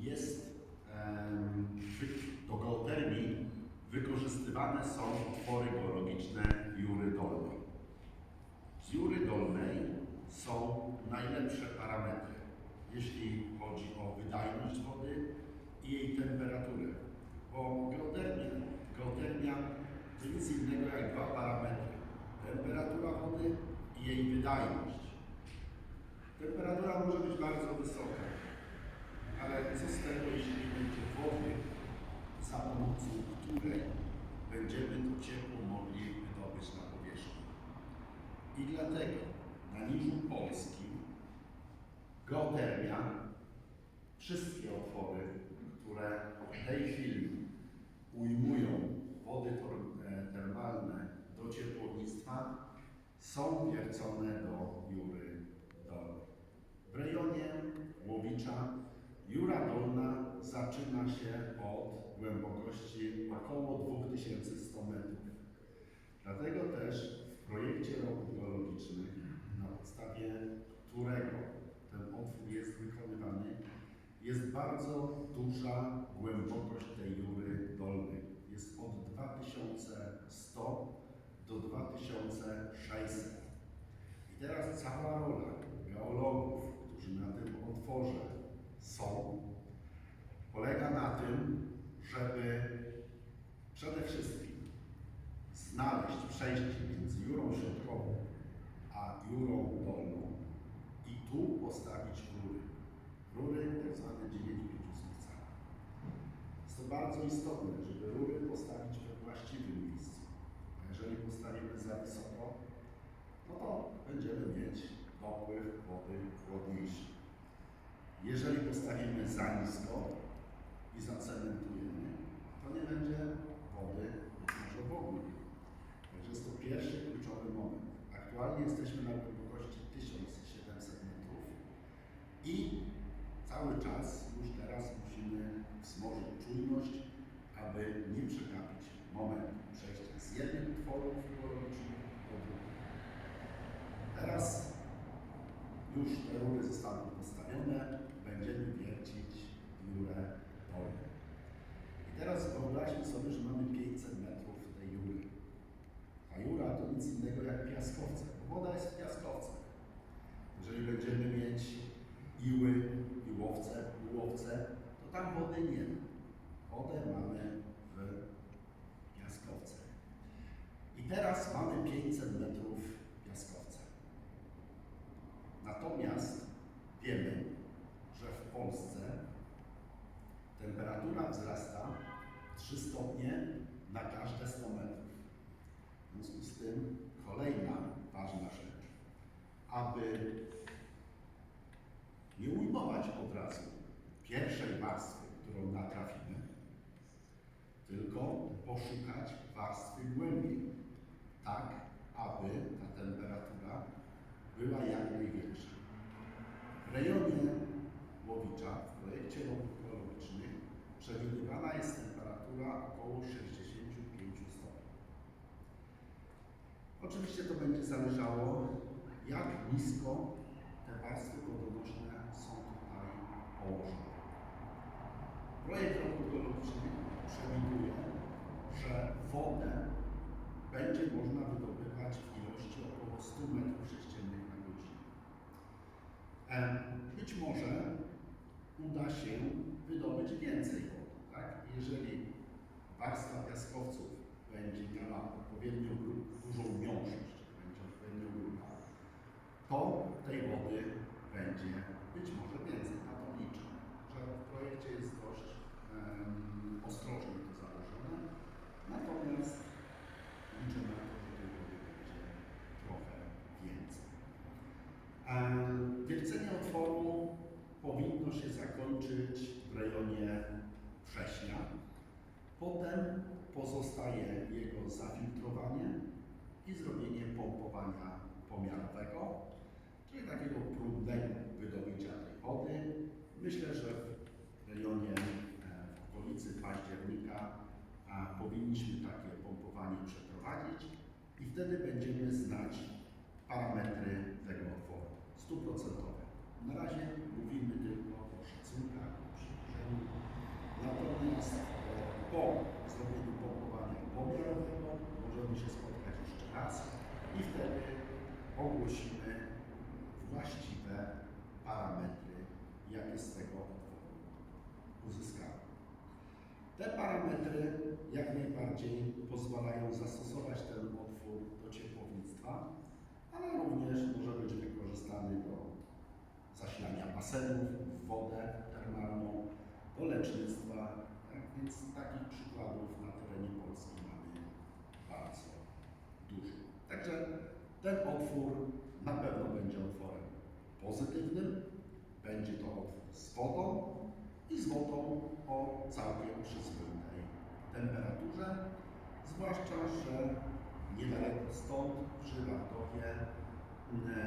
jest do geotermii wykorzystywane są otwory geologiczne Jury Dolnej. Z Jury Dolnej są najlepsze parametry, jeśli chodzi o wydajność wody i jej temperaturę. Bo geotermia, geotermia to nic innego jak dwa parametry. Temperatura wody i jej wydajność. Temperatura może być bardzo wysoka, ale co z tego, jeśli nie będzie wody, za pomocą której będziemy to ciepło mogli wydobyć na powierzchnię. I dlatego na Niżu Polskim geotermia, wszystkie otwory, które w tej chwili ujmują wody e, termalne do ciepłownictwa, są wiercone do Jury Dolnej. W rejonie Łowicza Jura Dolna zaczyna się od głębokości około 2100 metrów. Dlatego też w projekcie robót geologicznych, na podstawie którego ten otwór jest wykonywany, jest bardzo duża głębokość tej Jury Dolnej. Jest od 2100 do 2600. I teraz cała rola geologów, którzy na tym otworze są, polega na tym, żeby przede wszystkim znaleźć przejście między Jurą Środkową a Jurą Dolną i tu postawić rury. Rury tak zwane 9500 cali. Jest to bardzo istotne, żeby rury postawić we właściwym miejscu. A jeżeli postawimy za wysoko, no to będziemy mieć dopływ wody chłodniejszy. Jeżeli postawimy za nisko i zacementujemy, to nie będzie wody być może w ogóle. Także jest to pierwszy kluczowy moment. Aktualnie jesteśmy na głębokości 1700 metrów i cały czas już teraz musimy wzmożyć czujność, aby nie przegapić momentu przejścia z jednych utworów geologicznych do drugich. Teraz już te rury zostaną postawione, będziemy wiercić jurę dolną. I teraz wyobraźmy sobie, że mamy 500 metrów tej jury. A jura to nic innego jak piaskowce, bo woda jest w piaskowcach. Jeżeli będziemy mieć iły, iłowce, ułowce, to tam wody nie ma. Wodę mamy w piaskowcach. I teraz mamy 500 metrów piaskowca. Natomiast wiemy, że w Polsce temperatura wzrasta 3 stopnie na każde 100 metrów. W związku z tym kolejna ważna rzecz, aby nie ujmować od razu pierwszej warstwy, którą natrafimy, tylko poszukać warstwy głębiej, tak aby ta temperatura była jak największa. W rejonie Łowicza w projekcie robót geologicznych przewidywana jest temperatura około 65 stopni. Oczywiście to będzie zależało, jak nisko te warstwy wodonośne są tutaj położone. Projekt robót geologicznych przewiduje, że wodę będzie można wydobywać w ilości około 100 metrów sześciennych na godzinę. Em, Być może uda się wydobyć więcej wody. Tak? Jeżeli warstwa piaskowców będzie miała odpowiednio dużą miąższość, będzie odpowiednio gruba, to tej wody będzie być może więcej. Na to liczę, że w projekcie jest dość em, ostrożnie to założone. Natomiast liczę na to, że tej wody będzie trochę więcej. Em, Wiercenie otworu powinno się zakończyć w rejonie września. Potem pozostaje jego zafiltrowanie i zrobienie pompowania pomiarowego, czyli takiego próbnego wydobycia tej wody. Myślę, że w rejonie, e, w okolicy października powinniśmy takie pompowanie przeprowadzić i wtedy będziemy znać parametry tego otworu stuprocentowe. Na razie mówimy tylko o szacunkach, o przybliżeniu. Natomiast e, po zrobieniu pompowania pomiarowego możemy się spotkać jeszcze raz i wtedy ogłosimy parametry, jakie z tego otworu uzyskamy. Te parametry jak najbardziej pozwalają zastosować ten otwór do ciepłownictwa, ale również może być wykorzystany do zasilania basenów, wodę termalną, do lecznictwa. Tak więc takich przykładów na terenie Polski mamy bardzo dużo. Także ten otwór na pewno będzie otworem całkiem przyzwoitej temperaturze, zwłaszcza, że niedaleko stąd w Żywardowie e,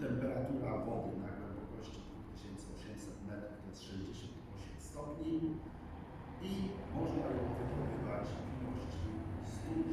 temperatura wody na głębokości 2800 metrów to jest 68 stopni i można ją wydobywać w ilości 160